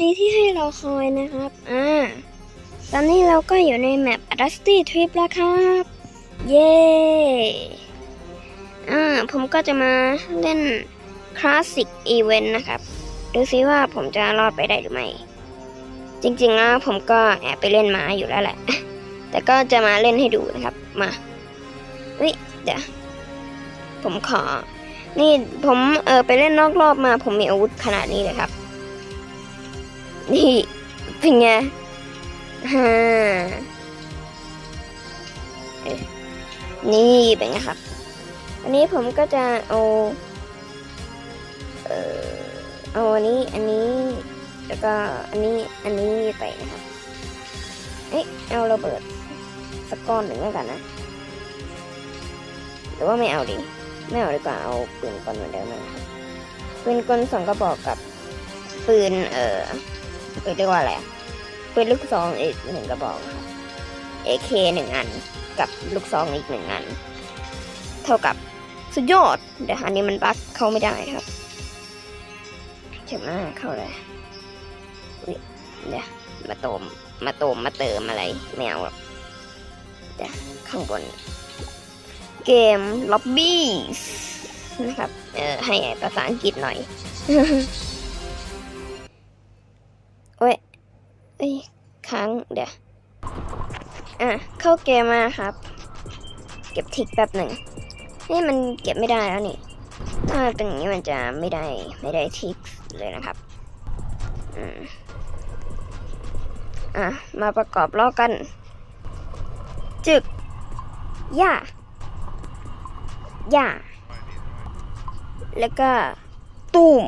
ดีที่ให้เราคอยนะครับ อ่า ตอนนี้เราก็อยู่ในแมป Dusty Trip แล้วครับ เย้ อ่า ผมก็จะมาเล่น Classic Event นะครับ ดูซิว่าผมจะรอดไปได้หรือไม่ จริงๆนะผมก็แอบไปเล่นมาอยู่แล้วแหละ แต่ก็จะมาเล่นให้ดูนะครับ มาวิเดี๋ยว ผมขอ นี่ผมเออไปเล่นนอกรอบมา ผมมีอาวุธขนาดนี้เลยครับ นี่เป็นไงฮ่าเอ๊ะนี่เป็นไงครับ อันนี้ผมก็จะเอา เออเอาอันนี้ อันนี้ แล้วก็อันนี้ อันนี้ไปนะครับ เอ๊ะ เอาระเบิดสักก้อนหนึ่งแล้วกันนะ หรือว่าไม่เอาดีไม่เอาดีกว่า เอาปืนกลเหมือนเดิมนะครับปืนกลสองกระบอกกับปืน เอ่อ เรียกว่าอะไรอะปืนลูกซองอีกหนึ่งกระบอกครับ AK หนึ่งอันกับลูกซองอีกหนึ่งอัน เท่ากับสุดยอดเดี๋ยวอันนี้มันบั๊กเข้าไม่ได้ครับเจ็บมากเข้าเลยเดี๋ยวมาโตมมาโตมมาเติมอะไรไม่เอาหรอกเดี๋ยวข้างบน เกม Lobby นะครับ เออให้ภาษาอังกฤษหน่อย อ้ยเอ้ยค้างเดี๋ยว อะ เข้าเกมมาครับ เก็บทิกแป๊บหนึ่งนี่มันเก็บไม่ได้แล้วนี่ ถ้าเป็นอย่างนี้มันจะไม่ได้ไม่ได้ทิกเลยนะครับ อืม อะ มาประกอบล้อกัน จึก ย่า ย่า แล้วก็ตูม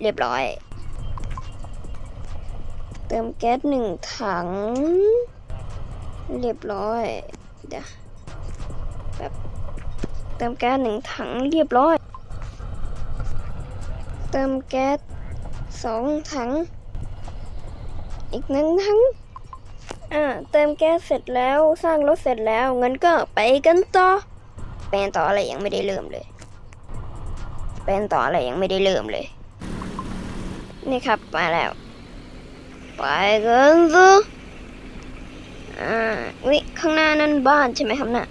เรียบร้อย เติมแก๊สหนึ่งถัง เรียบร้อย เดี๋ยวแบบเติมแก๊สหนึ่งถังเรียบร้อย เติมแก๊สสองถัง อีกหนึ่งถังอ่าเติมแก๊สเสร็จแล้วสร้างรถเสร็จแล้วงั้นก็ไปกันต่อแปลนต่ออะไรยังไม่ได้เริ่มเลย แปลนต่ออะไรยังไม่ได้เริ่มเลย นี่ครับมาแล้ว ไปกันสิอ่าวิข้างหน้านั่นบ้านใช่ไหมครับน่ะ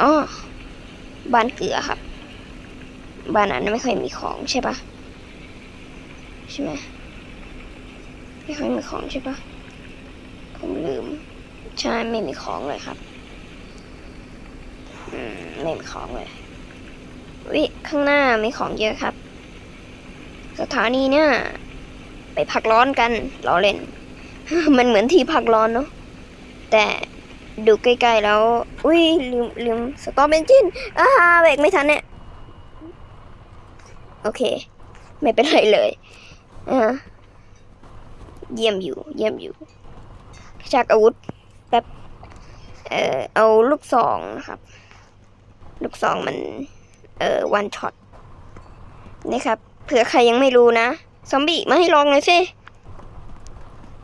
อ๋อบ้านเกลือครับ บ้านนั้นไม่ค่อยมีของใช่ปะใช่ไหมไม่ค่อยมีของใช่ปะผมลืม ใช่ไม่มีของเลยครับอืมไม่มีของเลยวิข้างหน้ามีของเยอะครับ สถานีเนี่ย ไปพักร้อนกันล้อเล่น มันเหมือนที่พักร้อนเนาะแต่ดูใกล้ๆแล้ว อุ้ยลืมลืมสต็อปเบนจินอ่าเบรกไม่ทันเนี่ย โอเค ไม่เป็นไรเลยอ่าเยี่ยมอยู่ เยี่ยมอยู่ชักอาวุธแป๊บเอ่อเอาลูกซองนะครับ ลูกซองมัน เอ่อวันช็อตนี่ครับ เผื่อใครยังไม่รู้นะ ซอมบี้มาให้ลองหน่อยสิ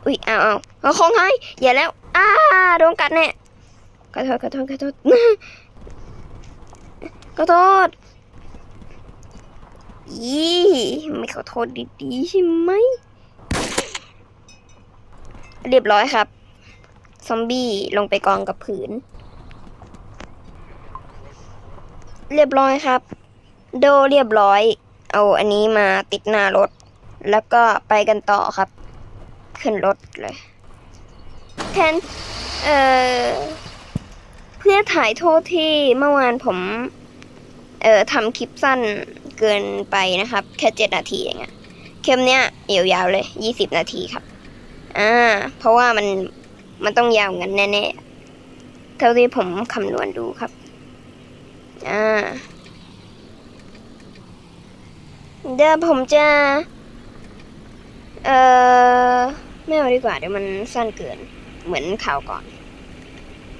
อุ๊ยเอาเอาเอาของหายอย่าแล้ว อ้าโดนกัดแน่ขอโทษขอโทษขอโทษขอโทษยี่ไม่ขอโทษดีๆใช่ไหม เรียบร้อยครับ ซอมบี้ลงไปกองกับผืน เรียบร้อยครับ โดเรียบร้อย เอาอันนี้มาติดหน้ารถ แล้วก็ไปกันต่อครับ ขึ้นรถเลยแทนเอ่อเพื่อถ่ายโทษที่เมื่อวานผม เอ่อทำคลิปสั้นเกินไปนะครับ แค่เจ็ดนาทีเองอะคลิปเนี้ยยาวๆเลยยี่สิบนาทีครับอ่าเพราะว่ามันมันต้องยาวเงินแน่ๆเท่าที่ผมคำนวณดูครับ อ่า เดี๋ยวผมจะ เอ่อ ไม่เอาดีกว่าเดี๋ยวมันสั้นเกิน เหมือนข่าวก่อน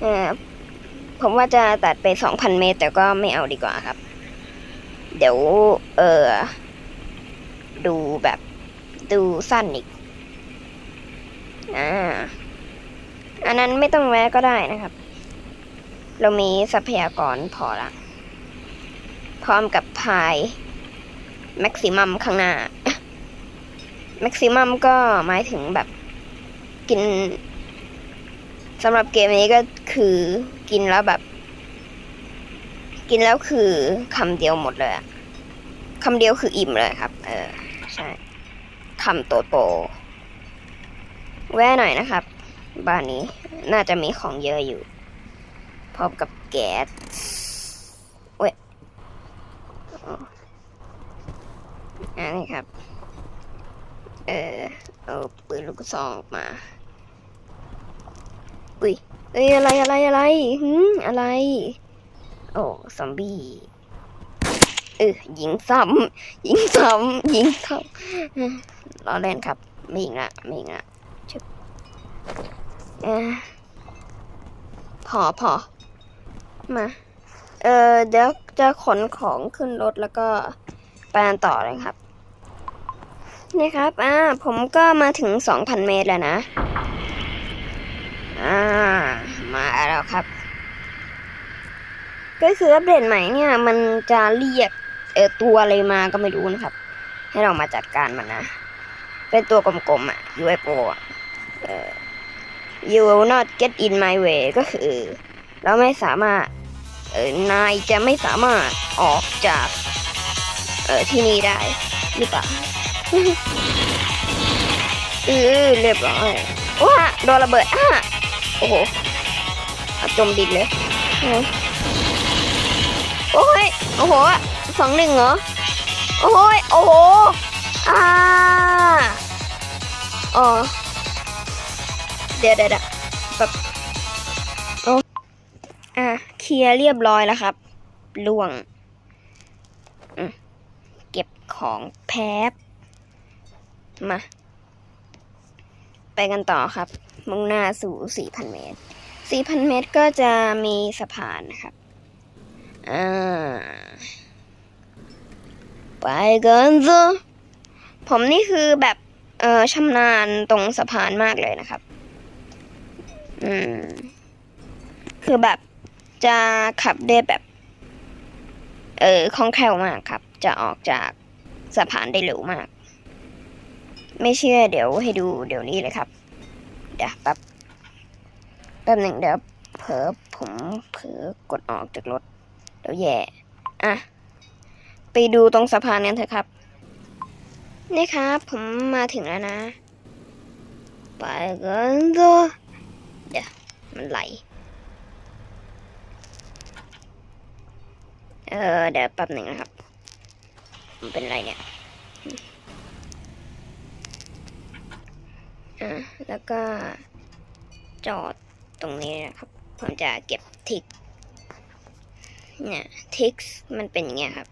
เออผมว่าจะตัดไปสองพันเมตร แต่ก็ไม่เอาดีกว่าครับ เดี๋ยว เออ ดูแบบดูสั้นอีก อ่า อันนั้นไม่ต้องแวะก็ได้นะครับ เรามีทรัพยากรพอละ พร้อมกับพาย แม็กซิมัมข้างหน้าแม็กซิมัมก็หมายถึงแบบกินสำหรับเกมนี้ก็คือกินแล้วแบบ กินแล้วคือคำเดียวหมดเลยคำเดียวคืออิ่มเลยครับ เออใช่คำโตโตแวะหน่อยนะครับ บ้านนี้น่าจะมีของเยอะอยู่ พร้อมกับแก๊สเว้ย อันนี้ครับ เออเอาปืนลูกซองออกมาอุ้ยเอ้ยอะไรอะไรอะไรหืมอะไร โอ้ซอมบี้เออยิงซ้ำยิงซ้ำยิงซ้ำล้อเล่นครับ ไม่ยิงละไม่ยิงละชึบเออพอพอมา เออเดี๋ยวจะขนของขึ้นรถแล้วก็ไปกันต่อเลยครับ นี่ครับ อ่า ผมก็มาถึง 2,000 เมตรแล้วนะ อ่า มาแล้วครับ ก็คืออัปเดตใหม่เนี่ย มันจะเรียกเออตัวอะไรมาก็ไม่รู้นะครับ ให้เรามาจัดการมันนะ เป็นตัวกลมๆอะ UFO อะ เออ you will not get in my way ก็คือ เราไม่สามารถ เออนายจะไม่สามารถออกจาก เออที่นี่ได้หรือเปล่า ออเรียบร้อยว้าโดนระเบิดอะโอ้โหจมดินเลยโอ้ยโอ้โหสองหนึ่งเหรอโอ้ยโอ้โหอ่าอ๋อเดี๋ยวเดี๋ยวแบบโอ้อะเคลียร์เรียบร้อยแล้วครับล่วงเก็บของแพบ มา ไปกันต่อครับ มุ่งหน้าสู่ 4,000 เมตร 4,000 เมตรก็จะมีสะพานนะครับอ่าไปกันเถอะผมนี่คือแบบเออชำนาญตรงสะพานมากเลยนะครับ อืม คือแบบจะขับได้แบบ เออคล่องแคล่วมากครับ จะออกจากสะพานได้เร็วมาก ไม่เชื่อเดี๋ยวให้ดูเดี๋ยวนี้เลยครับ เดี๋ยวแป๊บแป๊บหนึ่งเดี๋ยวเผลอผมเผลอกดออกจากรถเดี๋ยวแย่อะไปดูตรงสะพานกันเถอะครับ นี่ครับ ผมมาถึงแล้วนะ ไปกันเถอะเดี๋ยวมันไหล เออเดี๋ยวแป๊บหนึ่งนะครับ มันเป็นไรเนี่ย อ่าแล้วก็จอดตรงนี้นะครับ ผมจะเก็บทิกเนี่ยทิกมันเป็นอย่างเงี้ยครับ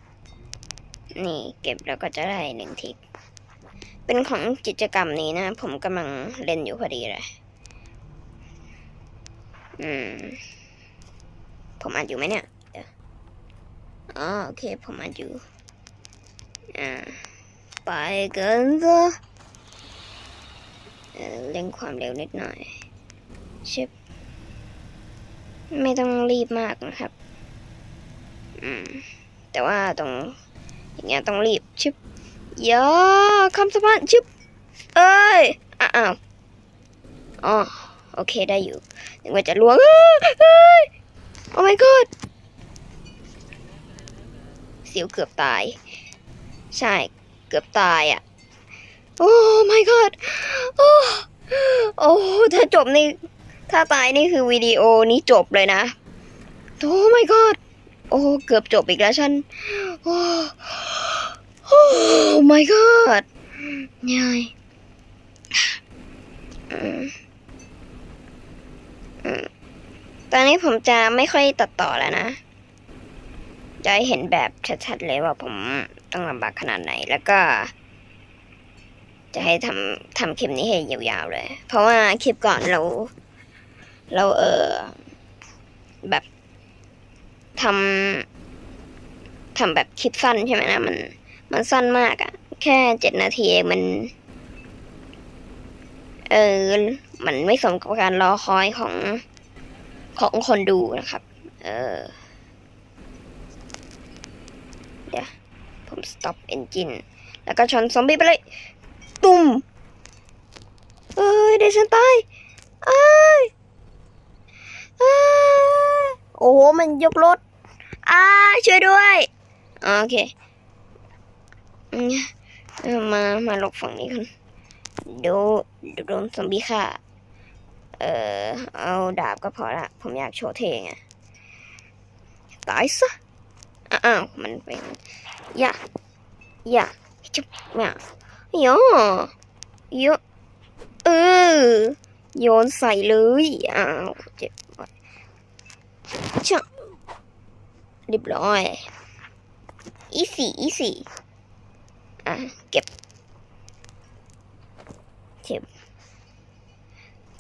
นี่เก็บแล้วก็จะได้หนึ่งทิก เป็นของกิจกรรมนี้นะ ผมกำลังเล่นอยู่พอดีเลย อืม ผมอัดอยู่ไหมเนี่ยอ๋อโอเค ผมอัดอยู่ อ่า ไปกันเถอะ เร่งความเร็วนิดหน่อยชิบไม่ต้องรีบมากนะครับ อืม แต่ว่าตรงอย่างเงี้ยต้องรีบชิบยาคำสะพานชิบเอ้ยอ้าวอ๋อโอเคได้อยู่นึกว่าจะล่วงเอ้ยเอ้ยโอ้ my god เสียวเกือบตาย ใช่ เกือบตายอะ โอ้ my god โอ้โอ้ถ้าจบนี่ ถ้าตายนี่คือวิดีโอนี้จบเลยนะโอ้ my god โอ้ เกือบจบอีกแล้วฉัน โอ้โอ้ my god ยายตอนนี้ผมจะไม่ค่อยตัดต่อแล้วนะ จะให้เห็นแบบชัดๆเลยว่าผมต้องลำบากขนาดไหนแล้วก็ จะให้ทำทำคลิปนี้ให้ยาวๆเลย เพราะว่าคลิปก่อนเรา เราเออแบบทำทำแบบคลิปสั้นใช่ไหมนะมัน มันสั้นมากอะ่ะ แค่เจ็ดนาทีเองมัน เออมันไม่สมกับการรอคอยของของคนดูนะครับ เออ เดี๋ยวผผม stop engine แล้วก็ชนซอมบี้ไปเลย ตุ้มเอ้ยเดยวฉันตายเอ้ยอ้ยโอ้โหมันยกรถอ้าช่วยด้วยโอเคมเออมามาหลบฝั่งนี้กันดูดูโดนซอมบี้ฆ่าเออเอาดาบก็พอละ ผมอยากโชว์เท่ไงตายซะอ้าวมันเป็นอย่าอย่าจุ๊บอย่า ยโยเออโยนใส่เลยอ้าวเจ็บชะเรียบร้อยอีสี่อีสี่อะเก็บเก็บ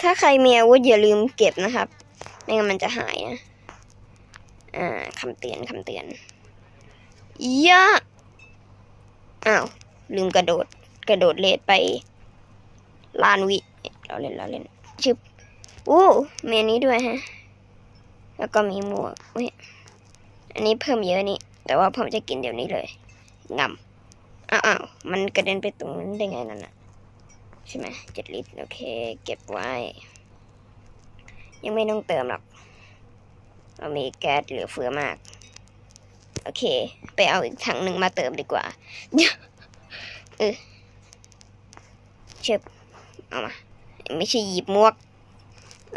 ถ้าใครมีอาวุธอย่าลืมเก็บนะครับ ไม่งั้นมันจะหายนะ อ่าคำเตือนคำเตือนยะอ้าว ลืมกระโดด กระโดดเลดไปลานวิเราเล่นเราเล่นชึบอู้มีอันนี้ด้วยฮะ แล้วก็มีหมวกเว้ยอันนี้เพิ่มเยอะนี่ แต่ว่าผมจะกินเดี๋ยวนี้เลยงำอ้าวมันกระเด็นไปตรงนั้นได้ไงนั่นน่ะใช่ไหมเจ็ดลิตรโอเค เก็บไว้ ยังไม่ต้องเติมหรอก เรามีแก๊สเหลือเฟือมาก โอเค ไปเอาอีกถังหนึ่งมาเติมดีกว่าเออ เชิบเอามา ไม่ใช่หยิบมวก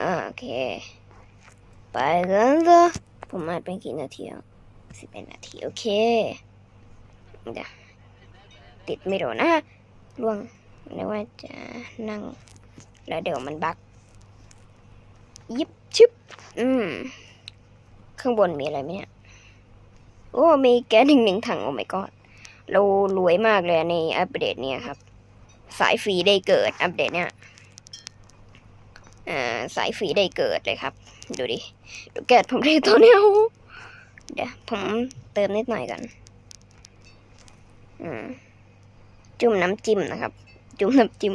อ่าโอเค ไปกันเถอะผมมาเป็นกี่นาทีแล้วสิบเอ็ดนาที โอเคเดี๋ยวติดไม่โดนนะล่วงนึกว่าจะนั่ง แล้วเดี๋ยวมันบัก ยิบชึบอืม ข้างบนมีอะไรไหมเนี่ย โอ้ มีแก๊สหนึ่งหนึ่งถัง โอ้ my god เรารวยมากเลยในอัปเดตเนี่ยครับ สายฟรีได้เกิดอัปเดตเนี่ยสายฟรีได้เกิดเลยครับ ดูดิ ดูแก๊สผมได้ตัวเนี้ยโอ้เดี๋ยวผมเติมนิดหน่อยกันจุ่มน้ำจิ้มนะครับ จุ่มน้ำจิ้ม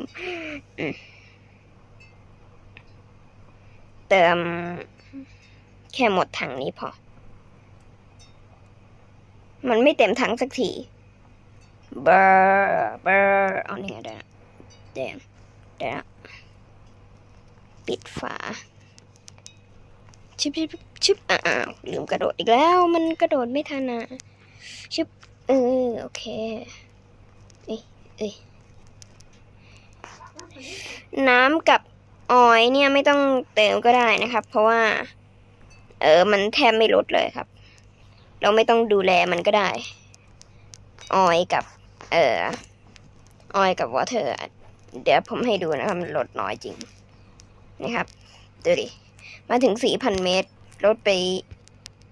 เติมแค่หมดถังนี้พอ มันไม่เต็มถังสักที เบอร์เบอร์เอาเนี่ไงได้ ละเดี๋ยวเดี๋ยวปิดฝา ชิบชิบชิบอ้าวลืมกระโดดอีกแล้ว มันกระโดดไม่ทันอะ ชิบเออโอเค เอ้ยเอ้ยน้ำกับออยเนี่ยไม่ต้องเติมก็ได้นะครับ เพราะว่า เออมันแทบไม่ลดเลยครับ เราไม่ต้องดูแลมันก็ได้ ออยกับ เอ่อออยกับวอเตอร์ เดี๋ยวผมให้ดูนะครับมันลดน้อยจริงนะครับดูดิมาถึงสี่พันเมตรลดไป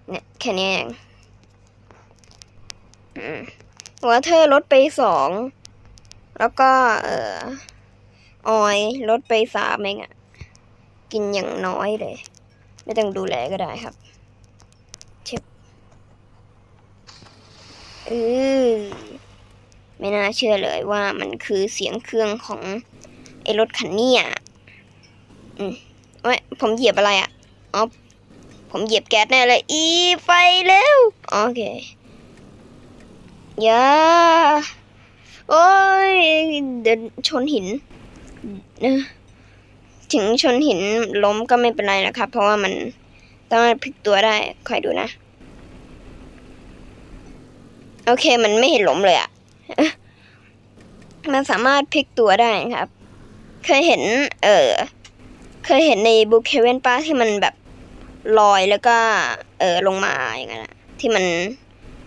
เนี่ยแค่นี้เองวอเตอร์ลดไปสองแล้วก็เอ่อออยลดไปสามเองอะกินอย่างน้อยเลย ไม่ต้องดูแลก็ได้ครับเช็บเออ ไม่น่าเชื่อเลยว่ามันคือเสียงเครื่องของไอ้รถคันนี้อะอืมเอ้ยผมเหยียบอะไรอะอ๋อผมเหยียบแก๊สแน่เลย อีไฟเร็ว โอเคอย่าโอ้ยเดินชนหินเนอะถึงชนหินล้มก็ไม่เป็นไรนะครับ เพราะว่ามันต้องพลิกตัวได้คอยดูนะ โอเค มันไม่เห็นล้มเลยอะ มันสามารถพลิกตัวได้ครับ เคยเห็น เออเคยเห็นในบุคเคเวนป้าที่มันแบบลอยแล้วก็ เออลงมาอย่างนั้นที่มัน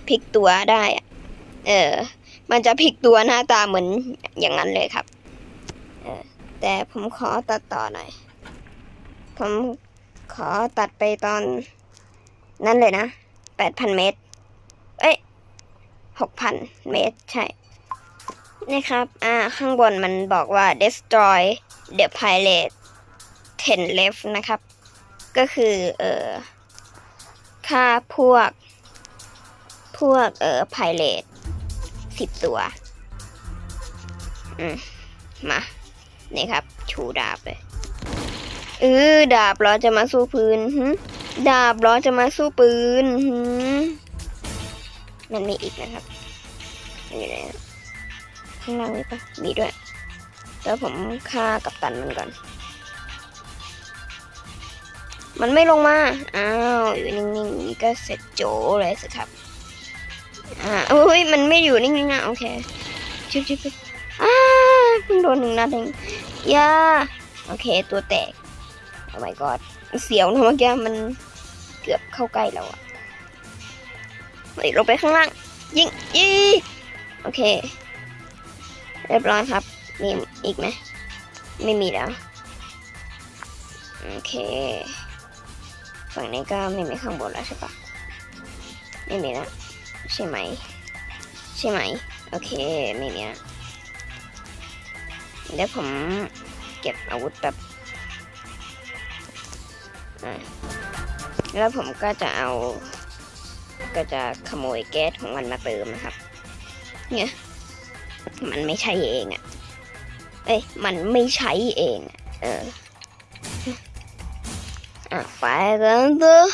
พลิกตัวได้อะเออ มันจะพลิกตัวหน้าตาเหมือนอย่างนั้นเลยครับ เออ แต่ผมขอตัดต่อหน่อย ผมขอตัดไปตอนนั่นเลยนะแปดพันเมตร หกพันเมตรใช่นะครับ อ่า ข้างบนมันบอกว่า destroy the pilot 10 left นะครับ ก็คือ เอ่อค่าพวก พวก เอ่อ pilot สิบตัว อืม มา นี่ครับ ชูดาบเลยเออดาบเหรอจะมาสู้ปืนดาบเหรอจะมาสู้ปืน มันมีอีกนะครับมันอยู่ไหนข้างล่างนี่ปะมีด้วยแล้วผมฆ่ากับตันมันก่อน มันไม่ลงมา อ้าว อยู่นิ่งๆนี่ก็เสร็จโจเลยสิครับ อ่าโอ้ย มันไม่อยู่นิ่งๆนะโอเคชิบชิบอ้าเพิ่งโดนหนึ่งนัดเองย่าโอเค ตัวแตก โอ้ my god เสียวนะเมื่อกี้มันเกือบเข้าใกล้เราอะ ลงไปข้างล่าง ยิงยีโอเค เรียบร้อยครับ มีอีกไหมไม่มีแล้ว โอเค ฝั่งนี้ก็ไม่มีข้างบนแล้วใช่ปะไม่มีแล้วใช่ไหม ใช่ไหม โอเค ไม่มีแล้วเดี๋ยวผมเก็บอาวุธแบบแล้วผมก็จะเอา ก็จะขโมยแก๊สของมันมาเติมนะครับ เนี่ยมันไม่ใช่เองอะ่ะ เอ้ย มันไม่ใช้เองอเอออะไปกันเถอะ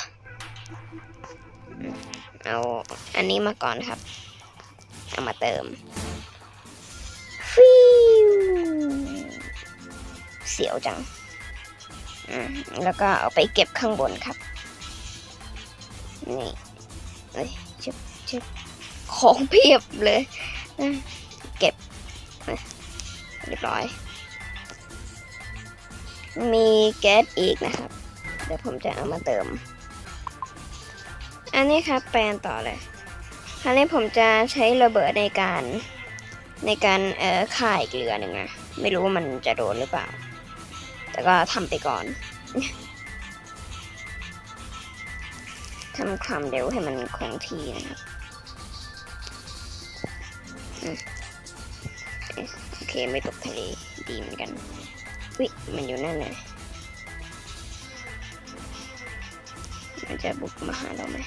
เอาอันนี้มาก่อนครับ เอามาเติม ฟิวเสียวจัง อืมแล้วก็เอาไปเก็บข้างบนครับ นี่ เอ้ยชิบชิบของเพียบเลยอะเก็บเรียบร้อย มีแก๊สอีกนะครับ เดี๋ยวผมจะเอามาเติม อันนี้ครับแปลนต่อเลยคราวนี้ผมจะใช้ระเบิดในการในการเอ่อข่ายเกลือหนึ่งอะไม่รู้ว่ามันจะโดนหรือเปล่า แต่ก็ทำไปก่อน ทำความเร็วให้มันคงที่นะครับโอเคไม่ตกทะเลดีเหมือนกันวิมันอยู่นั่นเลยมันจะบุกมาหาเราไหม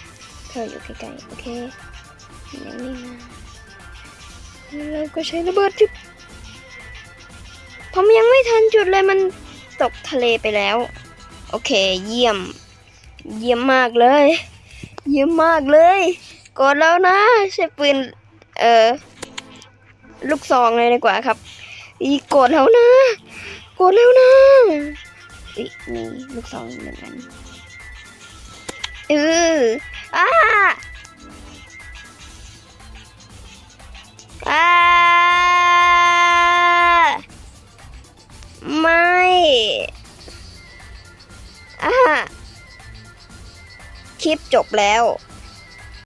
เราอยู่ใกล้ๆโอเคยังไม่มาเราก็ใช้ระเบิดจุดผมยังไม่ทันจุดเลยมันตกทะเลไปแล้ว โอเค เยี่ยม เยี่ยมมากเลย เยี่ยมากเลยกดแล้วนะ ใช้ปืน เอ่อ ลูกซองเลยดีกว่าครับ อีกดแล้วนะ กดแล้วนะอีมีลูกซองเหมือนกันเอออ้าอ้าไม่อ่า คลิปจบแล้ว